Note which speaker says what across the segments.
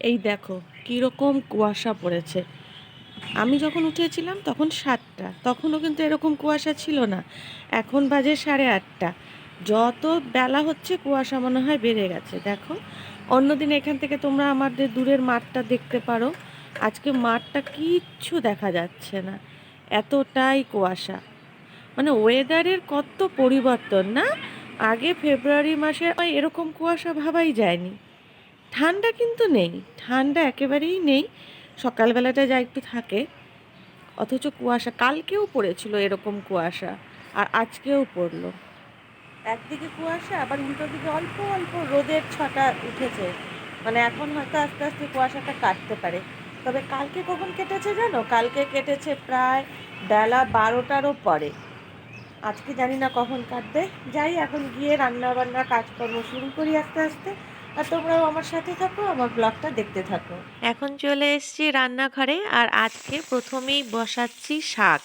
Speaker 1: এই দেখো, কীরকম কুয়াশা পড়েছে। আমি যখন উঠেছিলাম তখন সাতটা, তখনও কিন্তু এরকম কুয়াশা ছিল না। এখন বাজে সাড়ে আটটা। যত বেলা হচ্ছে কুয়াশা মনে হয় বেড়ে গেছে। দেখো, অন্যদিন এখান থেকে তোমরা আমাদের দূরের মাঠটা দেখতে পারো। আজকে মাঠটা কিচ্ছু দেখা যাচ্ছে না। এতটাই কুয়াশা। মানে ওয়েদারের কত পরিবর্তন না? আগে ফেব্রুয়ারি মাসে এরকম কুয়াশা ভাবাই যায়নি। ঠান্ডা কিন্তু নেই, ঠান্ডা একেবারেই নেই। সকালবেলাটা যা একটু থাকে, অথচ কুয়াশা, কালকেও পড়েছিল এরকম কুয়াশা, আর আজকেও পড়ল। একদিকে কুয়াশা, আবার উল্টো দিকে অল্প অল্প রোদের ছটা উঠেছে। মানে এখন হয়তো আস্তে আস্তে কুয়াশাটা কাটতে পারে। তবে কালকে কখন কেটেছে জানো? কালকে কেটেছে প্রায় বেলা বারোটারও পরে। আজকে জানি না কখন কাটবে। যাই, এখন গিয়ে রান্না বান্না কাজকর্ম শুরু করি আস্তে আস্তে। আর তোমরাও আমার সাথে থাকো, আমার ব্লগটা দেখতে থাকো।
Speaker 2: এখন চলে এসেছি রান্নাঘরে আর আজকে প্রথমেই বসাচ্ছি শাক,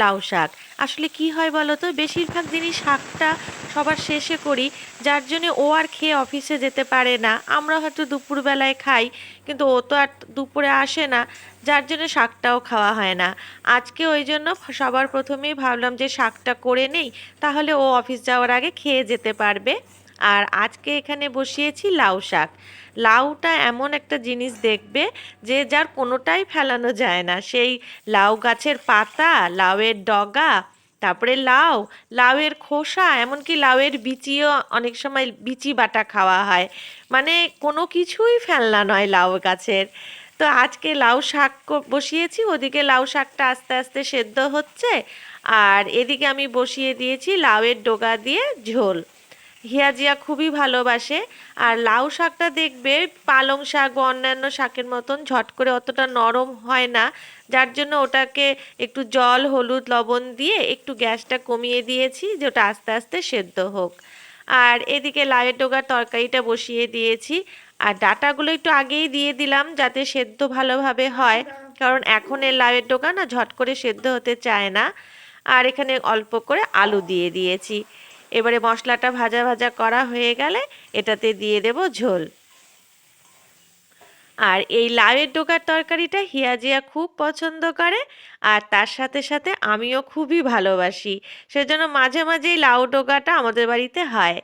Speaker 2: লাউ শাক। আসলে কি হয় বলো তো, বেশিরভাগ দিনই শাকটা সবার শেষে করি, যার জন্য ও আর খেয়ে অফিসে যেতে পারে না। আমরা হয়তো দুপুরবেলায় খাই, কিন্তু ও তো আর দুপুরে আসে না, যার জন্য শাকটাও খাওয়া হয় না। আজকে ওই জন্য সবার প্রথমেই ভাবলাম যে শাকটা করে নেই, তাহলে ও অফিস যাওয়ার আগে খেয়ে যেতে পারবে। আর আজকে এখানে বসিয়েছি লাউ শাক। লাউটা এমন একটা জিনিস দেখবে যে যার কোনোটাই ফেলানো যায় না। সেই লাউ গাছের পাতা, লাউয়ের ডগা, তারপরে লাউ, লাউয়ের খোসা, এমনকি লাউয়ের বিচিও অনেক সময় বিচি বাটা খাওয়া হয়। মানে কোনো কিছুই ফেলনা নয় লাউ গাছের। তো আজকে লাউ শাক বসিয়েছি, ওদিকে লাউ শাকটা আস্তে আস্তে সেদ্ধ হচ্ছে। আর এদিকে আমি বসিয়ে দিয়েছি লাউয়ের ডগা দিয়ে ঝোল। হিয়াজিয়া খুবই ভালোবাসে। আর লাউ শাকটা দেখবে পালং শাক বা অন্যান্য শাকের মতন ঝট করে অতটা নরম হয় না। যার জন্য ওটাকে একটু জল, হলুদ, লবণ দিয়ে একটু গ্যাসটা কমিয়ে দিয়েছি যে ওটা আস্তে আস্তে সেদ্ধ হোক। আর এদিকে লাউয়ের ডোগার তরকারিটা বসিয়ে দিয়েছি। আর ডাটাগুলো একটু আগেই দিয়ে দিলাম যাতে সেদ্ধ ভালোভাবে হয়। কারণ এখন এর লাউয়ের ডোগা না ঝট করে সেদ্ধ হতে চায় না। আর এখানে অল্প করে আলু দিয়ে দিয়েছি। এবারে মশলাটা ভাজা ভাজা করা হয়ে গেলে এটাতে দিয়ে দেব ঝোল। আর এই লাউয়ের ডোকার তরকারিটা হিয়াজিয়া খুব পছন্দ করে, আর তার সাথে সাথে আমিও খুবই ভালোবাসি। সেজন্য মাঝে মাঝেই লাউ ডোকাটা আমাদের বাড়িতে হয়।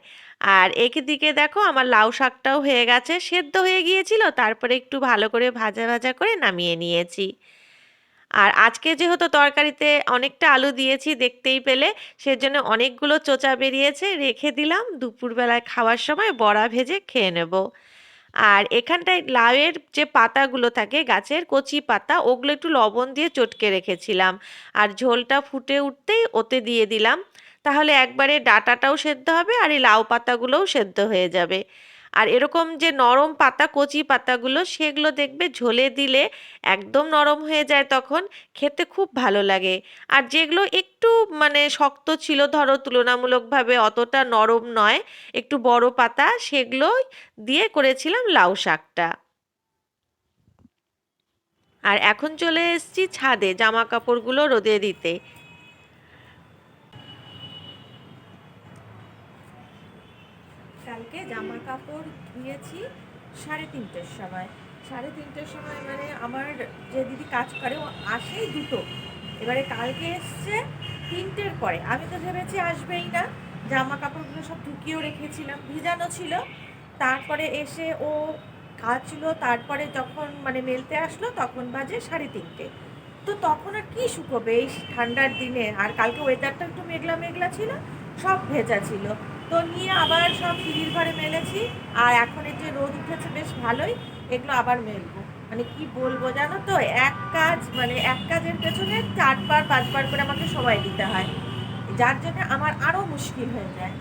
Speaker 2: আর দিকে দেখো আমার লাউ শাকটাও হয়ে গেছে, সেদ্ধ হয়ে গিয়েছিল, তারপরে একটু ভালো করে ভাজা ভাজা করে নামিয়ে নিয়েছি। আর আজকে যেহেতু তরকারিতে অনেকটা আলু দিয়েছি দেখতেই পেলে, সেজন্য অনেকগুলো চোচা বেরিয়েছে, রেখে দিলাম। দুপুরবেলায় খাওয়ার সময় বড়া ভেজে খেয়ে নেব। আর এখানটায় লাউয়ের যে পাতাগুলো থাকে, গাছের কচি পাতা, ওগুলো একটু লবণ দিয়ে চটকে রেখেছিলাম। আর ঝোলটা ফুটে উঠতেই ওতে দিয়ে দিলাম। তাহলে একবারে ডাটাটাও সেদ্ধ হবে আর এই লাউ পাতাগুলোও সেদ্ধ হয়ে যাবে। আর এরকম যে নরম পাতা, কচি পাতাগুলো, সেগুলো দেখবে ঝোলে দিলে একদম নরম হয়ে যায় তখন। খেতে খুব ভালো লাগে। আর যেগুলো একটু মানে শক্ত ছিল, ধরো তুলনামূলকভাবে অতটা নরম নয়, একটু বড় পাতা, সেগুলো দিয়ে করেছিলাম লাউ শাকটা। আর এখন চলে এসেছি ছাদে জামা কাপড়গুলো রোদে দিতে
Speaker 1: কালকে জামা কাপড় ধুয়েছি সাড়ে তিনটের সময়। সাড়ে তিনটের সময় মানে আমার যে দিদি কাজ করে, ও আসেই দুটো। এবারে কালকে এসছে তিনটের পরে। আমি তো ভেবেছি আসবেই না। জামা কাপড়গুলো সব ঢুকিয়েও রেখেছিলাম, ভিজানো ছিল। তারপরে এসে ও ছিল তারপরে যখন মানে মেলতে আসলো, তখন বাজে সাড়ে তিনটে। তো তখন আর কী শুকোবে এই ঠান্ডার দিনে? আর কালকে ওয়েদারটা একটু মেঘলা মেঘলা ছিল, সব ভেজা ছিল। তো নিয়ে আবার সব সিঁড়ির ঘরে মেলেছি। আর এখন এই যে রোদ উঠেছে, বেশ ভালোই। এগুলো আবার মেলবো। মানে কি বলব জানো তো? এক কাজ মানে এক কাজের পেছনে চারবার, পাঁচবার করে আমাকে সময় দিতে হয়। যার জন্য আমার আরও মুশকিল হয়ে যায়।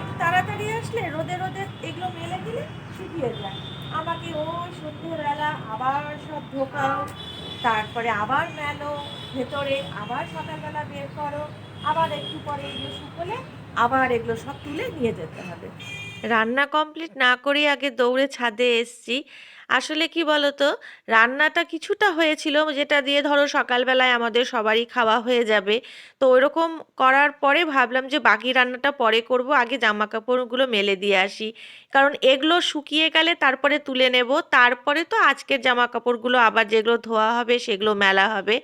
Speaker 1: একটু তাড়াতাড়ি আসলে রোদে রোদে এগুলো মেলে দিলে শুকিয়ে যায়। আমাকে ওই সন্ধ্যেবেলা আবার সব ঢোকাও তারপরে আবার মেলো, ভেতরে আবার সকালবেলা বের করো, আবার একটু পরে এগুলো শুকোলে আবার এগুলো সব তুলে নিয়ে যেতে হবে।
Speaker 2: রান্না কমপ্লিট না করেই আগে দৌড়ে ছাদে এসছি। আসলে কি বলতো, রান্নাটা কিছুটা হয়েছিল, যেটা দিয়ে ধরো সকালবেলায় আমাদের সবারই খাওয়া হয়ে যাবে। তো ওইরকম করার পরে ভাবলাম যে বাকি রান্নাটা পরে করব, আগে জামা কাপড়গুলো মেলে দিয়ে আসি। কারণ এগুলো শুকিয়ে গেলে তারপরে তুলে নেব, তারপরে তো আজকের জামা কাপড়গুলো আবার যেগুলো ধোয়া হবে সেগুলো মেলা হবে।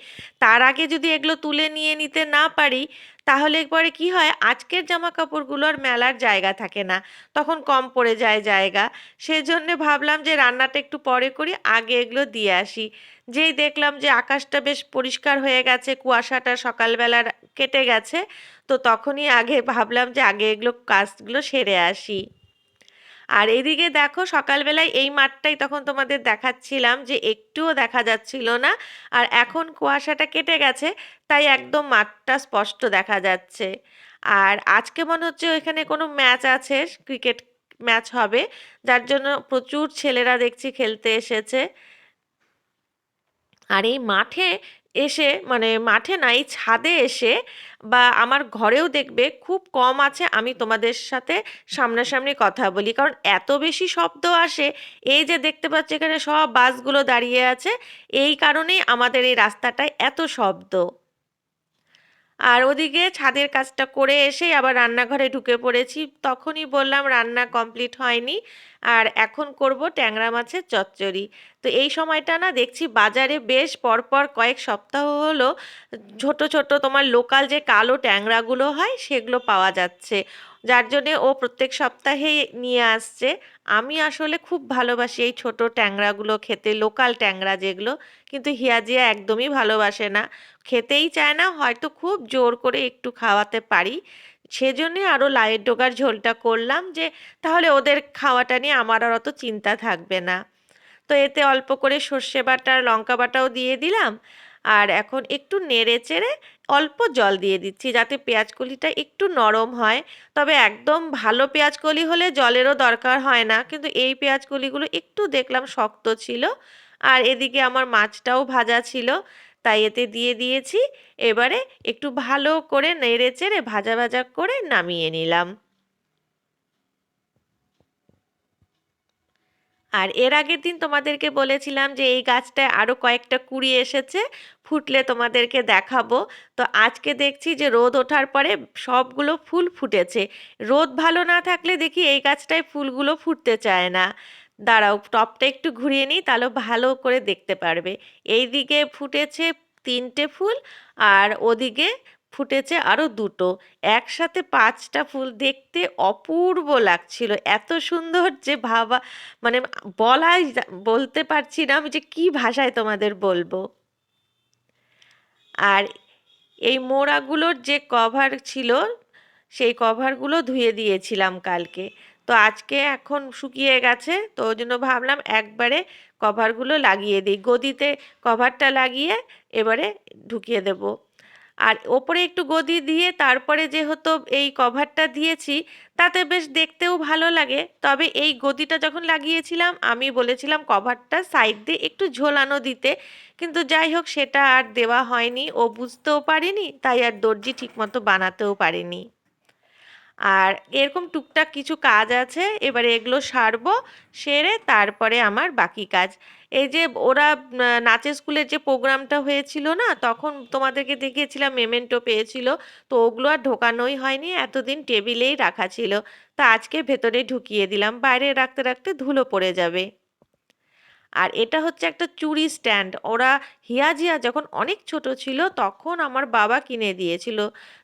Speaker 2: তার আগে যদি এগুলো তুলে নিয়ে নিতে না পারি তাহলে একবারে কি হয়? আজকের জামা কাপড়গুলো আর মেলার জায়গা থাকে না। তখন কম পড়ে যায় জায়গা। সেজন্যে ভাবলাম যে রান্নাটা একটু পরে করি, আগে এগুলো দিয়ে আসি। যেই দেখলাম যে আকাশটা বেশ পরিষ্কার হয়ে গেছে, কুয়াশাটা সকালবেলার কেটে গেছে, তো তখনই আগে ভাবলাম যে আগে এগুলো, কাজগুলো সেরে আসি। আর এদিকে দেখো সকালবেলায় এই মাঠটাই তখন তোমাদের দেখাচ্ছিলাম যে একটুও দেখা যাচ্ছিল না। আর এখন কুয়াশাটা কেটে গেছে তাই একদম মাঠটা স্পষ্ট দেখা যাচ্ছে। আর আজকে মনে হচ্ছে ওইখানে কোনো ম্যাচ আছে ক্রিকেট ম্যাচ হবে যার জন্য প্রচুর ছেলেরা দেখছি খেলতে এসেছে। আর এই মাঠে এসে মানে মাঠে নাই, ছাদে এসে বা আমার ঘরেও দেখবে খুব কম আছে, আমি তোমাদের সাথে সামনাসামনি কথা বলি। কারণ এত বেশি শব্দ আসে, এই যে দেখতে পাচ্ছি এখানে সব বাসগুলো দাঁড়িয়ে আছে, এই কারণেই আমাদের এই রাস্তাটায় এত শব্দ। আর ওদিকে ছাদের কাজটা করে এসেই আবার রান্নাঘরে ঢুকে পড়েছি, তখনই বললাম রান্না কমপ্লিট হয়নি, আর এখন করব ট্যাংরা মাছের চচ্চড়ি। তো এই সময়টা না দেখছি বাজারে বেশ পরপর কয়েক সপ্তাহ হলো ছোট ছোট তোমার লোকাল যে কালো ট্যাংরাগুলো হয় সেগুলো পাওয়া যাচ্ছে। যার জন্যে ও প্রত্যেক সপ্তাহেই নিয়ে আসছে। আমি আসলে খুব ভালোবাসি এই ছোট ট্যাংরাগুলো খেতে, লোকাল ট্যাংরা যেগুলো, কিন্তু হিয়াজিয়া একদমই ভালোবাসে না। খেতেই চায় না, হয়তো খুব জোর করে একটু খাওয়াতে পারি। সেজন্যে আরও লাইয়ের ডোগার ঝোলটা করলাম যে তাহলে ওদের খাওয়াটা নিয়ে আমার আর অত চিন্তা থাকবে না। তো এতে অল্প করে সর্ষে বাটা লঙ্কা বাটাও দিয়ে দিলাম। আর এখন একটু নেড়ে চেড়ে অল্প জল দিয়ে দিচ্ছি যাতে পেঁয়াজ কলিটা একটু নরম হয়। তবে একদম ভালো পেঁয়াজ কলি হলে জলেরও দরকার হয় না। কিন্তু এই পেঁয়াজ কলিগুলো একটু দেখলাম শক্ত ছিল আর এদিকে আমার মাছটাও ভাজা ছিল। তাই এতে দিয়ে দিয়েছি। এবারে একটু ভালো করে নেড়ে চেড়ে ভাজা ভাজা করে নামিয়ে নিলাম। আর এর আগের দিন তোমাদেরকে বলেছিলাম যে এই গাছটায় আরও কয়েকটা কুড়ি এসেছে, ফুটলে তোমাদেরকে দেখাবো। তো আজকে দেখছি যে রোদ ওঠার পরে সবগুলো ফুল ফুটেছে। রোদ ভালো না থাকলে দেখি এই গাছটায় ফুলগুলো ফুটতে চায় না। দাঁড়াও, টপটা একটু ঘুরিয়ে নিই, তাহলে ভালো করে দেখতে পারবে। এই দিকে ফুটেছে তিনটে ফুল আর ওদিকে ফুটেছে আরও দুটো। একসাথে পাঁচটা ফুল দেখতে অপূর্ব লাগছিল। এত সুন্দর যে ভাবা মানে বলাই বলতে পারছি না আমি যে কি ভাষায় তোমাদের বলব। আর এই মোড়াগুলোর যে কভার ছিল, সেই কভারগুলো ধুয়ে দিয়েছিলাম কালকে। তো আজকে এখন শুকিয়ে গেছে, তো ওই জন্য ভাবলাম একবারে কভারগুলো লাগিয়ে দিই। গদিতে কভারটা লাগিয়ে এবারে ঢুকিয়ে দেব। আর ওপরে একটু গদি দিয়ে তারপরে যেহেতু এই কভারটা দিয়েছি, তাতে বেশ দেখতেও ভালো লাগে। তবে এই গদিটা যখন লাগিয়েছিলাম, আমি বলেছিলাম কভারটা সাইড দিয়ে একটু ঝোলানো দিতে। কিন্তু যাই হোক, সেটা আর দেওয়া হয়নি। ও বুঝতেও পারেনি, তাই আর দর্জি ঠিকমতো বানাতেও পারেনি। আর এরকম টুকটাক কিছু কাজ আছে, এবারে এগুলো সারবো, সেরে তারপরে আমার বাকি কাজ। এই যে ওরা নাচের স্কুলের যে প্রোগ্রামটা হয়েছিল না, তখন তোমাদেরকে দেখিয়েছিলাম মেমেন্টো পেয়েছিল। তো ওগুলো আর ঢোকানোই হয়নি, এতদিন টেবিলেই রাখা ছিল। তা আজকে ভেতরে ঢুকিয়ে দিলাম, বাইরে রাখতে রাখতে ধুলো পড়ে যাবে। আর এটা হচ্ছে একটা চুড়ি স্ট্যান্ড। ওরা হিয়াজিয়া যখন অনেক ছোট ছিল তখন আমার বাবা কিনে দিয়েছিল।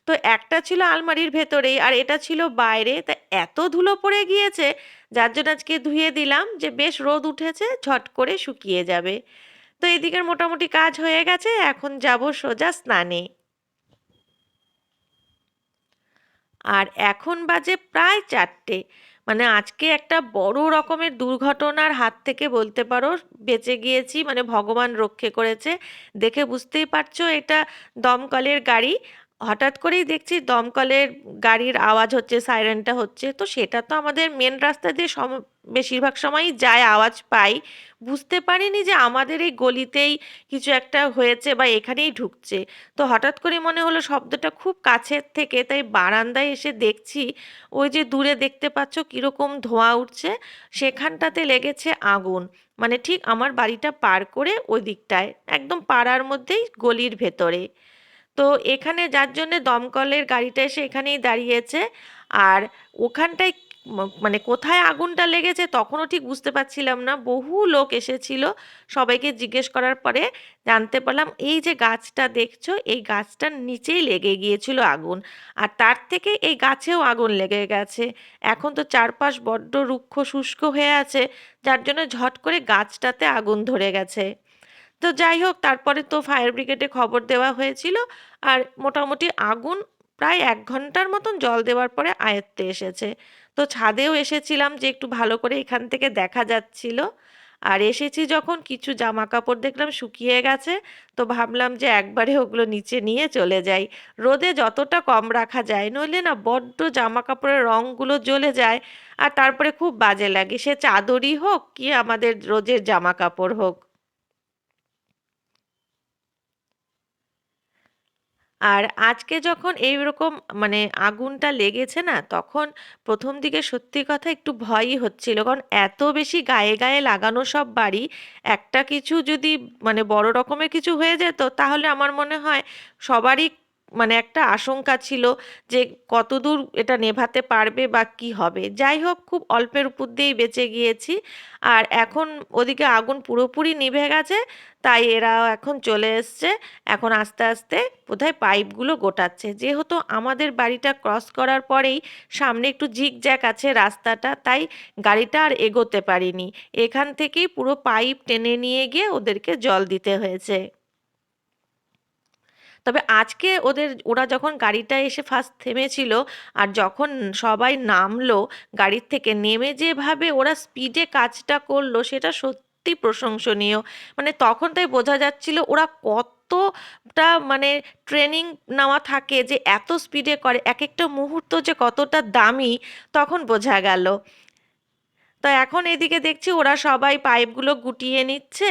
Speaker 2: তো একটা ছিল আলমারির ভেতরেই আর এটা ছিল বাইরে। তা এত ধুলো পড়ে গিয়েছে যার জন্য আজকে ধুয়ে দিলাম যে বেশ রোদ উঠেছে, ঝট করে শুকিয়ে যাবে। তো এদিকের মোটামুটি কাজ হয়ে গেছে, এখন যাব সোজা স্নানে। আর এখন বাজে প্রায় চারটে। মানে আজকে একটা বড় রকমের দুর্ঘটনার হাত থেকে বলতে পারো, বেঁচে গিয়েছি মানে ভগবান রক্ষে করেছে। দেখে বুঝতেই পারছ এটা দমকলের গাড়ি। হঠাৎ করেই দেখছি দমকলের গাড়ির আওয়াজ হচ্ছে, সাইরেনটা হচ্ছে। তো সেটা তো আমাদের মেন রাস্তা দিয়ে সম, বেশিরভাগ সময়ই যায় আওয়াজ পাই। বুঝতে পারিনি যে আমাদের এই গলিতেই কিছু একটা হয়েছে বা এখানেই ঢুকছে। তো হঠাৎ করে মনে হলো শব্দটা খুব কাছের থেকে, তাই বারান্দায় এসে দেখছি ওই যে দূরে দেখতে পাচ্ছ কীরকম ধোঁয়া উঠছে। সেখানটাতে লেগেছে আগুন। মানে ঠিক আমার বাড়িটা পার করে ওই দিকটায়, একদম পাড়ার মধ্যেই গলির ভেতরে। তো এখানে যার জন্যে দমকলের গাড়িটা এসে এখানেই দাঁড়িয়েছে। আর ওখানটায় মানে কোথায় আগুনটা লেগেছে তখনও ঠিক বুঝতে পারছিলাম না। বহু লোক এসেছিল সবাইকে জিজ্ঞেস করার পরে জানতে পারলাম, এই যে গাছটা দেখছ, এই গাছটার নিচেই লেগে গিয়েছিল আগুন। আর তার থেকে এই গাছেও আগুন লেগে গেছে। এখন তো চারপাশ বড্ড রুক্ষ শুষ্ক হয়ে আছে, যার জন্য ঝট করে গাছটাতে আগুন ধরে গেছে। তো যাই হোক, তারপরে তো ফায়ার ব্রিগেডে খবর দেওয়া হয়েছিল। আর মোটামুটি আগুন প্রায় এক ঘণ্টার মতন জল দেওয়ার পরে আয়ত্তে এসেছে। তো ছাদেও এসেছিলাম যে একটু ভালো করে এখান থেকে দেখা যাচ্ছিল। আর এসেছি যখন কিছু জামা কাপড় দেখলাম শুকিয়ে গেছে, তো ভাবলাম যে একবারে ওগুলো নিচে নিয়ে চলে যাই। রোদে যতটা কম রাখা যায়, নইলে না বড্ড জামা কাপড়ের রঙগুলো জ্বলে যায় আর তারপরে খুব বাজে লাগে। সে চাদরই হোক কি আমাদের রোজের জামা কাপড় হোক। আর আজকে যখন এইরকম মানে আগুনটা লেগেছে না, তখন প্রথম দিকে সত্যি কথা একটু ভয়ই হচ্ছিল। কারণ এত বেশি গায়ে গায়ে লাগানো সব বাড়ি, একটা কিছু যদি মানে বড় রকমের কিছু হয়ে যেত, তাহলে আমার মনে হয় সবারই মানে একটা আশঙ্কা ছিল যে কতদূর এটা নেভাতে পারবে বা কি হবে। যাই হোক, খুব অল্পের উপর দিয়েই বেঁচে গিয়েছি। আর এখন ওদিকে আগুন পুরোপুরি নিভে গেছে, তাই এরা এখন চলে এসছে। এখন আস্তে আস্তে বোধহয় পাইপগুলো গোটাচ্ছে। যেহেতু আমাদের বাড়িটা ক্রস করার পরেই সামনে একটু জ্যাক আছে রাস্তাটা, তাই গাড়িটা আর এগোতে পারিনি। এখান থেকেই পুরো পাইপ টেনে নিয়ে গিয়ে ওদেরকে জল দিতে হয়েছে। তবে আজকে ওদের, ওরা যখন গাড়িটা এসে ফার্স্ট থেমেছিল আর যখন সবাই নামলো গাড়ির থেকে, নেমে যেভাবে ওরা স্পিডে কাজটা করল সেটা সত্যি প্রশংসনীয়। মানে তখন তাই বোঝা যাচ্ছিল ওরা কত কতটা মানে ট্রেনিং নেওয়া থাকে যে এত স্পিডে করে এক একটা মুহূর্ত যে কতটা দামি, তখন বোঝা গেল। তো এখন এদিকে দেখছি ওরা সবাই পাইপগুলো গুটিয়ে নিচ্ছে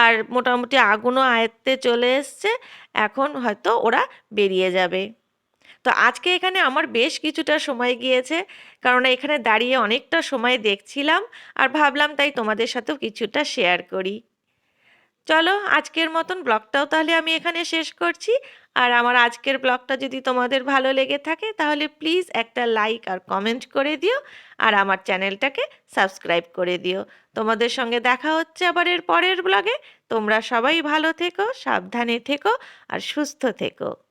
Speaker 2: আর মোটামুটি আগুনও আয়ত্তে চলে এসছে। এখন হয়তো ওরা বেরিয়ে যাবে। তো আজকে এখানে আমার বেশ কিছুটা সময় গিয়েছে কারণ এখানে দাঁড়িয়ে অনেকটা সময় দেখছিলাম আর ভাবলাম তাই তোমাদের সাথেও কিছুটা শেয়ার করি। চলো আজকের মতন ব্লগটাও তাহলে আমি এখানে শেষ করছি। আর আমার আজকের ব্লগটা যদি তোমাদের ভালো লেগে থাকে, তাহলে প্লিজ একটা লাইক আর কমেন্ট করে দিও। আর আমার চ্যানেলটাকে সাবস্ক্রাইব করে দিও। তোমাদের সঙ্গে দেখা হচ্ছে আবার এর পরের ব্লগে। তোমরা সবাই ভালো থেকো, সাবধানে থেকো, আর সুস্থ থেকো।